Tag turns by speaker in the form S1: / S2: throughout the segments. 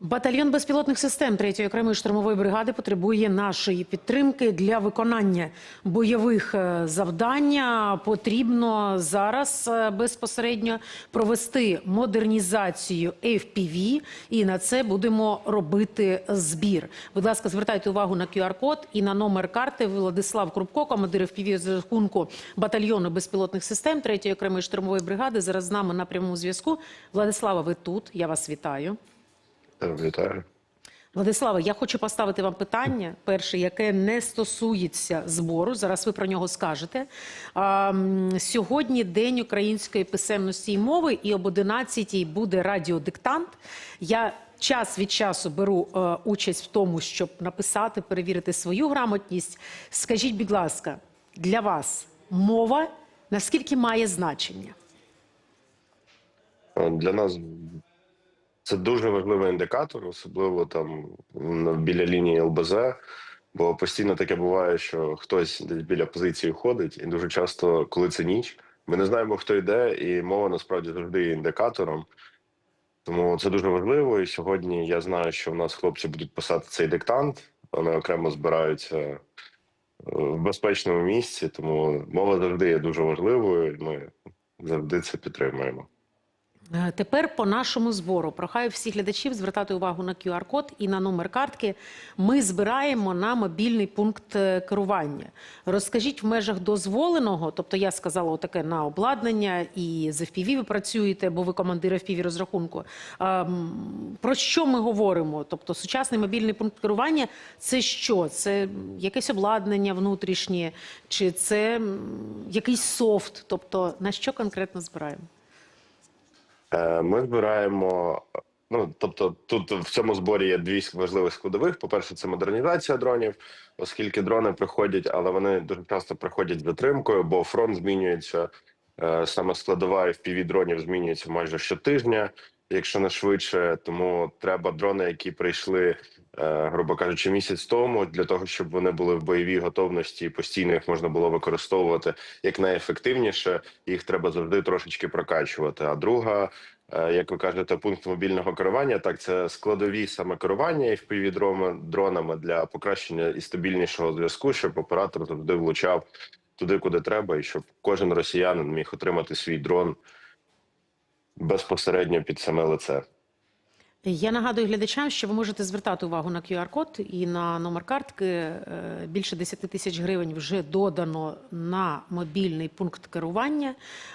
S1: Батальйон безпілотних систем 3-ї окремої штурмової бригади потребує нашої підтримки для виконання бойових е, завдань. Потрібно зараз е, безпосередньо провести модернізацію FPV, і на це будемо робити збір. Будь ласка, звертайте увагу на QR-код і на номер карти. Владислав Крупко, командир FPV з рахунку батальйону безпілотних систем 3-ї окремої штурмової бригади. Зараз з нами на прямому зв'язку. Владислава, ви тут? Я вас вітаю.
S2: Вітаю.
S1: Владислава, я хочу поставити вам питання, перше, яке не стосується збору. Зараз ви про нього скажете. А, сьогодні день української писемності і мови, і об 11-й буде радіодиктант. Я час від часу беру е, участь в тому, щоб написати, перевірити свою грамотність. Скажіть, будь ласка, для вас мова наскільки має значення?
S2: Для нас це дуже важливий індикатор, особливо там біля лінії ЛБЗ. Бо постійно таке буває, що хтось десь біля позиції ходить, і дуже часто, коли це ніч, ми не знаємо, хто йде, і мова насправді завжди є індикатором. Тому це дуже важливо. І сьогодні я знаю, що в нас хлопці будуть писати цей диктант. Вони окремо збираються е, в безпечному місці. Тому мова завжди є дуже важливою. і Ми завжди це підтримуємо.
S1: Е, Тепер по нашому збору прохаю всіх глядачів звертати увагу на QR-код і на номер картки. Ми збираємо на мобільний пункт е, керування. Розкажіть в межах дозволеного, тобто я сказала отаке на обладнання і з FPV ви працюєте, бо ви командир FPV розрахунку. Про що ми говоримо? Тобто сучасний мобільний пункт керування це що? Це якесь обладнання внутрішнє, чи це якийсь софт? Тобто на що конкретно збираємо?
S2: Е, Ми збираємо. Ну тобто, тут в цьому зборі є дві важливих складових. По перше, це модернізація дронів, оскільки дрони приходять, але вони дуже часто приходять з витримкою, бо фронт змінюється. е, Саме складова FPV дронів змінюється майже щотижня, якщо не швидше. Тому треба дрони, які прийшли, е, грубо кажучи, місяць тому, для того, щоб вони були в бойовій готовності і постійно їх можна було використовувати як найефективніше. Їх треба завжди трошечки прокачувати. А друга Е, як ви кажете, пункт мобільного керування. Так, це складові саме керування дроми- дронами для покращення і стабільнішого зв'язку, щоб оператор завжди влучав туди, куди треба, і щоб кожен росіянин міг отримати свій дрон безпосередньо під саме лице.
S1: Я нагадую глядачам, що ви можете звертати увагу на QR-код і на номер картки. Е, Більше 10 тисяч гривень вже додано на мобільний пункт керування.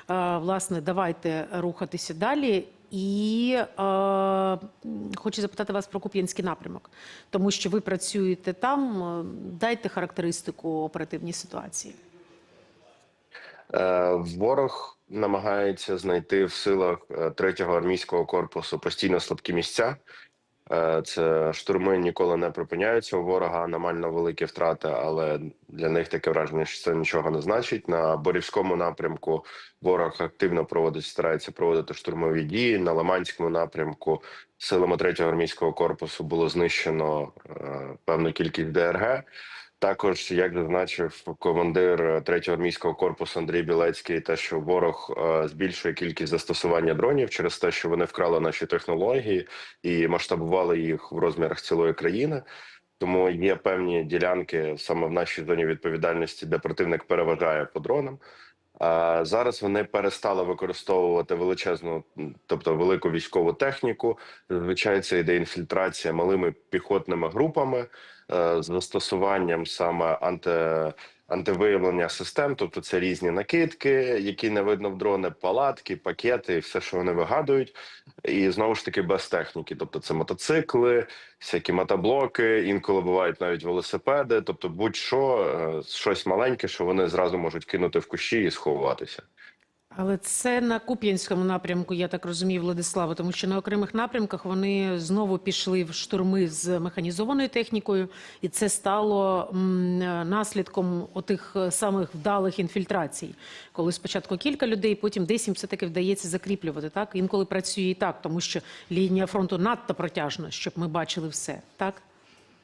S1: Е, Власне, давайте рухатися далі. І е, хочу запитати вас про Куп'янський напрямок, тому що ви працюєте там. Е, Дайте характеристику оперативній ситуації.
S2: Е, Ворог намагається знайти в силах е, третього армійського корпусу постійно слабкі місця. Е, Це штурми ніколи не припиняються. У ворога аномально великі втрати, але для них таке враження, що це нічого не значить. На Борівському напрямку ворог активно проводить, старається проводити штурмові дії. На Лиманському напрямку силами третього армійського корпусу було знищено певну кількість ДРГ. Також, як зазначив командир 3-го армійського корпусу Андрій Білецький, те, що ворог е, збільшує кількість застосування дронів через те, що вони вкрали наші технології і масштабували їх в розмірах цілої країни. Тому є певні ділянки саме в нашій зоні відповідальності, де противник переважає по дронам. Зараз вони перестали використовувати величезну, тобто велику військову техніку. Зазвичай це йде інфільтрація малими піхотними групами е, з застосуванням саме анти, антивиявлення систем, тобто це різні накидки, які не видно в дрони, палатки, пакети, все, що вони вигадують, і знову ж таки без техніки. Тобто це мотоцикли, всякі мотоблоки, інколи бувають навіть велосипеди, тобто будь-що е, щось маленьке, що вони зразу можуть кинути в кущі і сховатися.
S1: Але це на Куп'янському напрямку, я так розумію, Владислава, тому що на окремих напрямках вони знову пішли в штурми з механізованою технікою, і це стало наслідком отих е, самих вдалих інфільтрацій, коли спочатку кілька людей, потім десь їм все-таки вдається закріплювати. Так інколи працює і так, тому що лінія фронту надто протяжна, щоб ми бачили все. Так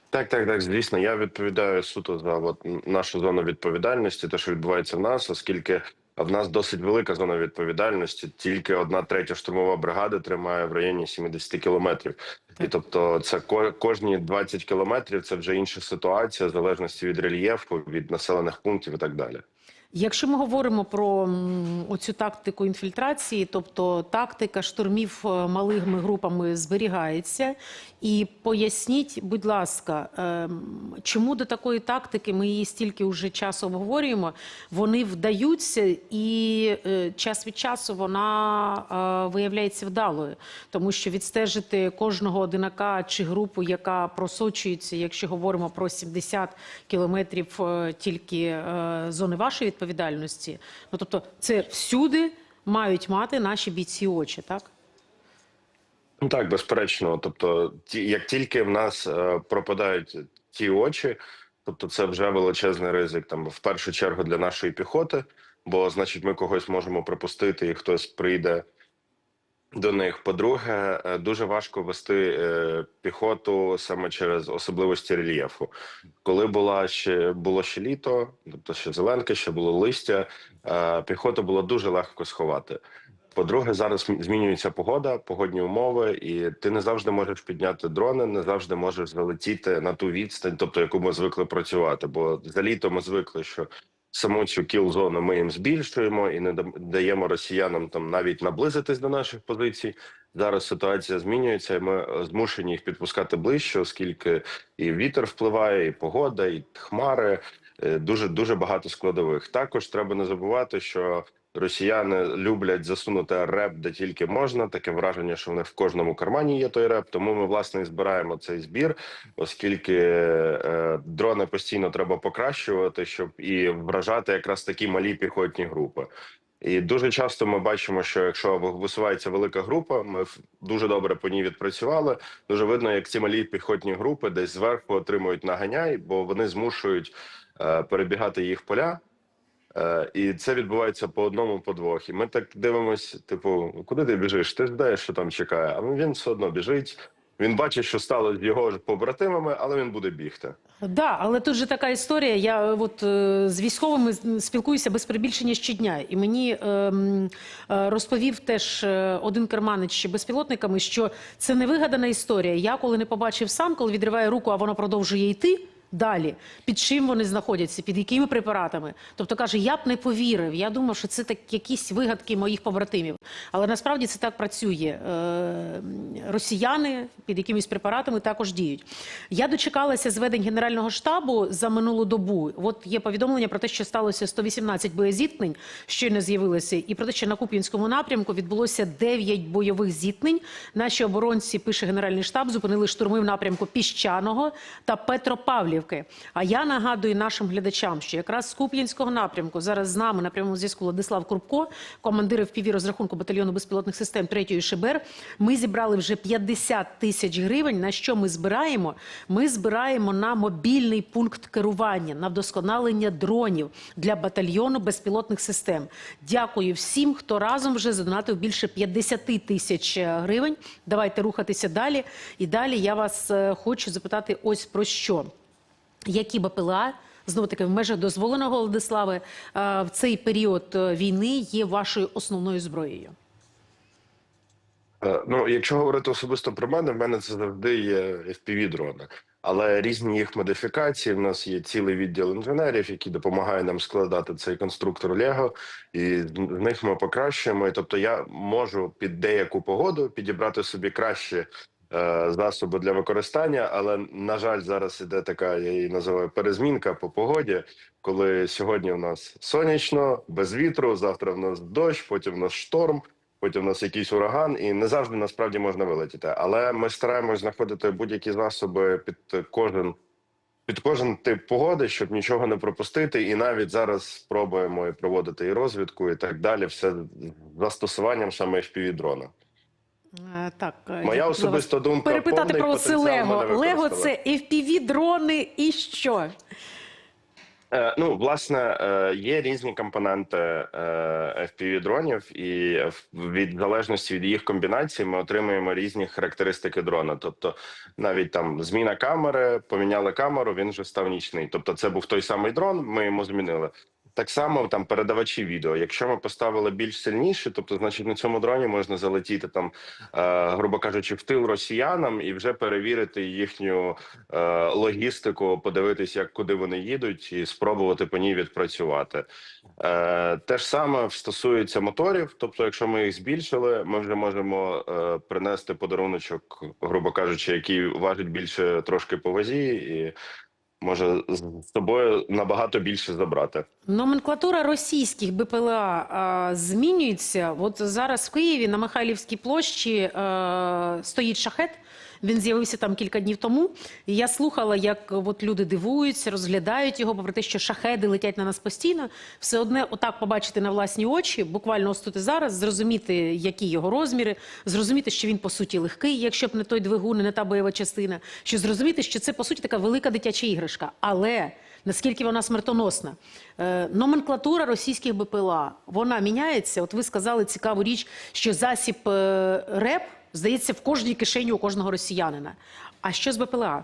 S2: Так, так, так. Звісно, я відповідаю суто за от, нашу зону відповідальності, те, що відбувається в нас, оскільки в нас досить велика зона відповідальності. Тільки одна третя штурмова бригада тримає в районі 70 кілометрів. І тобто, це ко- кожні 20 кілометрів це вже інша ситуація, в залежності від рельєфу, від населених пунктів і так далі.
S1: Якщо ми говоримо про м, оцю тактику інфільтрації, тобто тактика штурмів е, малими групами зберігається, і поясніть, будь ласка, ем, чому до такої тактики ми її стільки вже часу обговорюємо, вони вдаються, і е, час від часу вона е, виявляється вдалою, тому що відстежити кожного одинака чи групу, яка просочується, якщо говоримо про 70 кілометрів е, тільки е, зони вашої відповідальності, ну тобто це всюди мають мати наші бійці очі, так?
S2: Ну так, безперечно. Тобто, ті, як тільки в нас е, пропадають ті очі, тобто це вже величезний ризик там в першу чергу для нашої піхоти, бо значить ми когось можемо припустити, і хтось прийде до них. По-друге, е, дуже важко вести е, піхоту саме через особливості рельєфу. Коли була ще було ще літо, тобто ще зеленка, ще було листя, е, піхоту було дуже легко сховати. По-друге, зараз змінюється погода, погодні умови, і ти не завжди можеш підняти дрони, не завжди можеш залетіти на ту відстань, тобто яку ми звикли працювати. Бо за літо ми звикли, що саму цю кіл-зону ми їм збільшуємо і не даємо росіянам там навіть наблизитись до наших позицій. Зараз ситуація змінюється, і ми е, змушені їх підпускати ближче, оскільки і вітер впливає, і погода, і хмари. е, Дуже дуже багато складових. Також треба не забувати, що Росіяни люблять засунути реп де тільки можна. Таке враження, що в них в кожному кармані є той реп. Тому ми власне і збираємо цей збір, оскільки е, дрони постійно треба покращувати, щоб і вражати якраз такі малі піхотні групи. І дуже часто ми бачимо, що якщо висувається велика група, ми дуже добре по ній відпрацювали. Дуже видно, як ці малі піхотні групи десь зверху отримують наганяй, бо вони змушують е, перебігати їх поля. Е, І це відбувається по одному, по двох. І ми так дивимось: типу, куди ти біжиш? Ти знаєш, що там чекає. А він все одно біжить. Він бачить, що стало з його ж побратимами, але він буде бігти.
S1: Да, але тут же така історія. Я е, от е, з військовими спілкуюся без прибільшення щодня, і мені ем, розповів теж один керманич безпілотниками, що це не вигадана історія. Я коли не побачив сам, коли відриває руку, а воно продовжує йти. Далі під чим вони знаходяться, під якими препаратами? Тобто каже, я б не повірив. Я думав, що це так якісь вигадки моїх побратимів. Але насправді це так працює. Е, росіяни під якимись препаратами також діють. Я дочекалася зведень Генерального штабу за минулу добу. От є повідомлення про те, що сталося 118 боєзіткнень, щойно з'явилося, і про те, що на Куп'янському напрямку відбулося 9 бойових зіткнень. Наші оборонці, пише Генеральний штаб, зупинили штурми в напрямку Піщаного та Петропавлівки. А я нагадую нашим глядачам, що якраз з Куп'янського напрямку зараз з нами на прямому зв'язку Владислав Крупко, командир впіві розрахунку батальйону безпілотних систем 3-ї ШБР. Ми зібрали вже 50 тисяч гривень. На що ми збираємо? Ми збираємо на мобільний пункт керування, на вдосконалення дронів для батальйону безпілотних систем. Дякую всім, хто разом вже задонатив більше 50 тисяч е, гривень. Давайте рухатися далі. І далі я вас е, хочу запитати ось про що. Які БПЛА знову таки в межах дозволеного Владислави е, в цей період е, війни є вашою основною зброєю?
S2: Е, Ну, якщо говорити особисто про мене, в мене це завжди є fpv дрони але різні їх модифікації. В нас є цілий відділ інженерів, які допомагають нам складати цей конструктор Лего, і з них ми покращуємо. І, тобто, я можу під деяку погоду підібрати собі краще. Е, Засоби для використання, але на жаль, зараз іде така, я її називаю перезмінка по погоді. Коли сьогодні у нас сонячно, без вітру, завтра в нас дощ, потім в нас шторм, потім у нас якийсь ураган, і не завжди насправді можна вилетіти. Але ми стараємось знаходити будь-які засоби під кожен під кожен тип погоди, щоб нічого не пропустити. І навіть зараз спробуємо проводити і розвідку, і так далі. Все застосуванням саме fpv дрона.
S1: Е, Так, е,
S2: Моя особиста думка
S1: перепитати про це Лего. Лего це fpv дрони і що?
S2: Е, Ну, власне, є різні компоненти fpv дронів, і від залежності від їх комбінації ми отримуємо різні характеристики дрона. Тобто, навіть там зміна камери, поміняли камеру, він вже став нічний. Тобто, це був той самий дрон. Ми йому змінили Так само там передавачі відео. Якщо ми поставили більш сильніші, тобто, значить, на цьому дроні можна залетіти там, е, грубо кажучи, в тил росіянам і вже перевірити їхню е, логістику, подивитись, як куди вони їдуть, і спробувати по ній відпрацювати. Е, те ж саме стосується моторів. Тобто, якщо ми їх збільшили, ми вже можемо е, принести подаруночок, грубо кажучи, який важить більше трошки по вазі, і може з собою набагато більше забрати.
S1: Номенклатура російських БПЛА а, змінюється. От зараз в Києві на Михайлівській площі е, стоїть шахет. Він з'явився там кілька днів тому. І я слухала, як от люди дивуються, розглядають його, попри те, що шахеди летять на нас постійно. Все одне, отак побачити на власні очі, буквально ось тут і зараз, зрозуміти, які його розміри, зрозуміти, що він по суті легкий, якщо б не той двигун, не та бойова частина. Що зрозуміти, що це по суті така велика дитяча іграшка. Але наскільки вона смертоносна. Е, номенклатура російських БПЛА, вона міняється. От ви сказали цікаву річ, що засіб е, РЕП, здається, в кожній кишені у кожного росіянина. А що з БПЛА?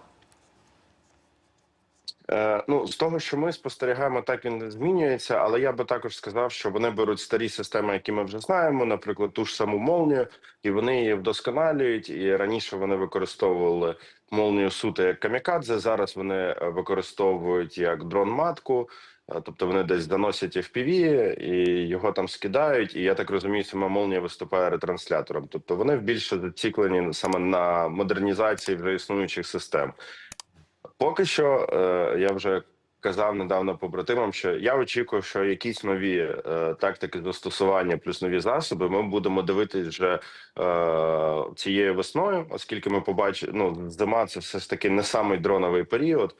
S2: Е, ну, з того, що ми спостерігаємо, так він змінюється, але я би також сказав, що вони беруть старі системи, які ми вже знаємо, наприклад, ту ж саму молнію, і вони її вдосконалюють. І раніше вони використовували молнію суто як камікадзе. Зараз вони е, використовують як дрон-матку. Е, Тобто вони десь заносять FPV і його там скидають. І я так розумію, сама молнія виступає ретранслятором. Тобто вони більше заціклені саме на модернізації вже існуючих систем. Поки що е, я вже казав недавно побратимам, що я очікую, що якісь нові е, тактики застосування плюс нові засоби ми будемо дивитись вже е, цією весною, оскільки ми побачимо, ну зима це все ж таки не самий дроновий період.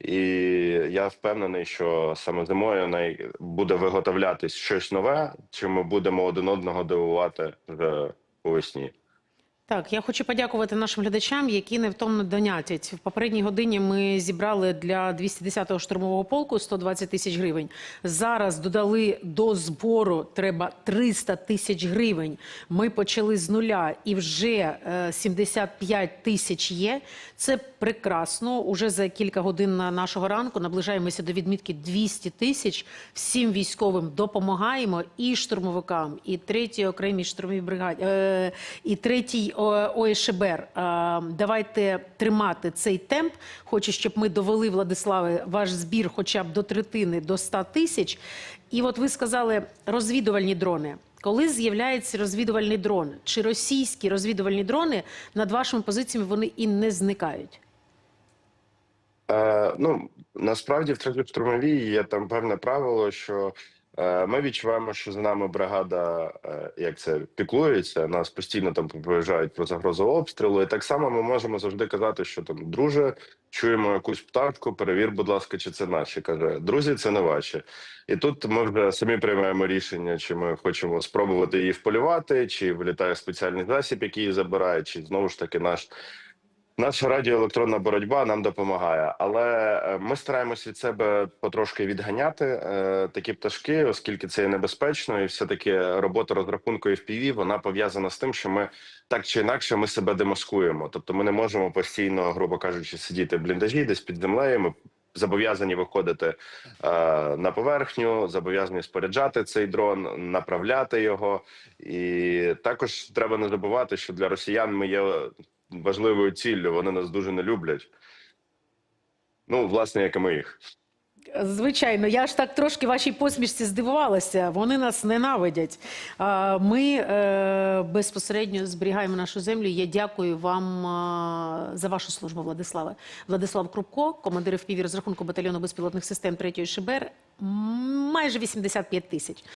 S2: І я впевнений, що саме зимою най буде виготовлятись щось нове, чи ми будемо один одного дивувати вже у весні.
S1: Так, я хочу подякувати нашим глядачам, які невтомно донятять. В попередній годині ми зібрали для 210-го штурмового полку 120 тисяч гривень. Зараз додали до збору треба 300 тисяч гривень. Ми почали з нуля і вже е, 75 тисяч є. Це прекрасно. Уже за кілька годин на нашого ранку наближаємося до відмітки 200 тисяч. Всім військовим допомагаємо і штурмовикам, і третій окремій штурмовій бригаді, е, і третій О- ОЕШБР. Е, Давайте тримати цей темп. Хочу, щоб ми довели, Владиславе, ваш збір хоча б до третини, до 100 тисяч. І от ви сказали розвідувальні дрони. Коли з'являється розвідувальний дрон, чи російські розвідувальні дрони над вашими позиціями вони і не зникають?
S2: Е, ну насправді в штурмовій є там певне правило, що ми відчуваємо, що за нами бригада, е, як це піклується. Нас постійно там попереджають про загрозу обстрілу. І так само ми можемо завжди казати, що там друже, чуємо якусь пташку, перевір, будь ласка, чи це наші. каже, друзі, це не ваші. І тут ми вже самі приймаємо рішення, чи ми хочемо спробувати її вполювати, чи вилітає спеціальний засіб, який її забирає, чи знову ж таки наш. Наша радіоелектронна боротьба нам допомагає, але е, ми стараємось від себе потрошки відганяти е, такі пташки, оскільки це є небезпечно, і все таки робота розрахунку FPV, вона пов'язана з тим, що ми так чи інакше ми себе демаскуємо. Тобто, ми не можемо постійно, грубо кажучи, сидіти в бліндажі, десь під землею. Ми зобов'язані виходити е, на поверхню, зобов'язані споряджати цей дрон, направляти його. І також треба не забувати, що для росіян ми є важливою ціллю. Вони нас дуже не люблять. Ну, власне, як і ми їх.
S1: Звичайно, я ж так трошки вашій посмішці здивувалася. Вони нас ненавидять. Ми е, безпосередньо зберігаємо нашу землю. Я дякую вам за вашу службу, Владиславе. Владислав Крупко, командир ФПВ розрахунку батальйону безпілотних систем 3-ї ШБР. Майже 85 тисяч.